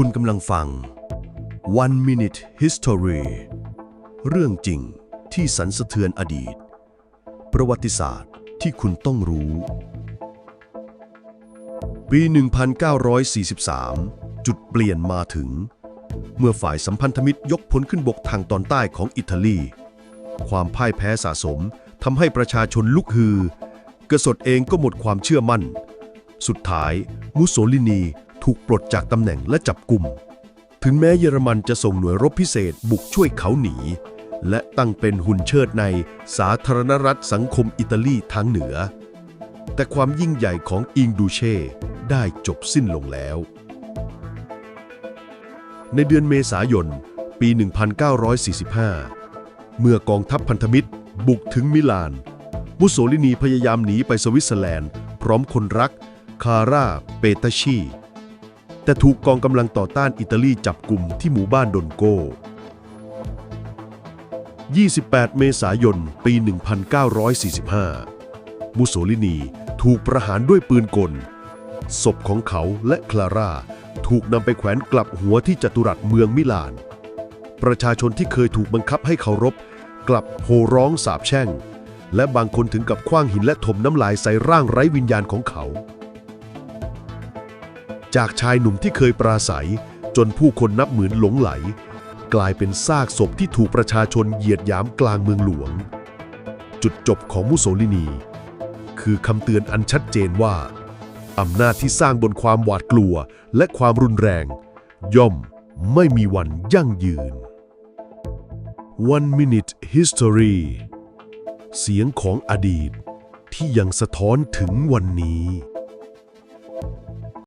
คุณกำลังฟัง One Minute History เรื่องจริงที่สันสะเทือนอดีต ประวัติศาสตร์ที่คุณต้องรู้ ปี 1943 จุดเปลี่ยนมาถึง เมื่อฝ่ายสัมพันธมิตรยกพลขึ้นบกทางตอนใต้ของอิตาลี ความพ่ายแพ้สะสมทำให้ประชาชนลุกฮือ กษัตริย์เองก็หมดความเชื่อมั่น สุดท้ายมุสโสลินี ถูกปลดจากตำแหน่งและจับกลุ่ม ถึงแม้เยอรมันจะส่งหน่วยรบพิเศษบุกช่วยเขาหนี และตั้งเป็นหุ่นเชิดในสาธารณรัฐสังคมอิตาลีทางเหนือ แต่ความยิ่งใหญ่ของอิงดูเช่ได้จบสิ้นลงแล้ว ในเดือนเมษายน ปี 1945 เมื่อกองทัพพันธมิตรบุกถึงมิลาน มุสโสลินีพยายามหนีไปสวิตเซอร์แลนด์ พร้อมคนรัก คาร่า เปตาชี แต่ถูกกองกำลังต่อต้านอิตาลีจับกลุ่มที่หมู่บ้านดนโก 28 เมษายน ปี 1945 มุสโสลินีถูกประหารด้วยปืนกล ศพของเขาและคลาร่าถูกนำไปแขวนกลับหัวที่จัตุรัสเมืองมิลาน ประชาชนที่เคยถูกบังคับให้เคารพ กลับโห่ร้องสาบแช่ง และบางคนถึงกับคว้างหินและถมน้ำลายใส่ร่างไร้วิญญาณของเขา จากชายหนุ่มที่เคยปราศัย จนผู้คนนับหมื่นหลงไหล กลายเป็นซากศพที่ถูกประชาชนเหยียดหยามกลางเมืองหลวง จุดจบของมุสโสลินี คือคำเตือนอันชัดเจนว่า อำนาจที่สร้างบนความหวาดกลัวและความรุนแรง ย่อมไม่มีวันยั่งยืน One Minute History เสียงของอดีตที่ยังสะท้อนถึงวันนี้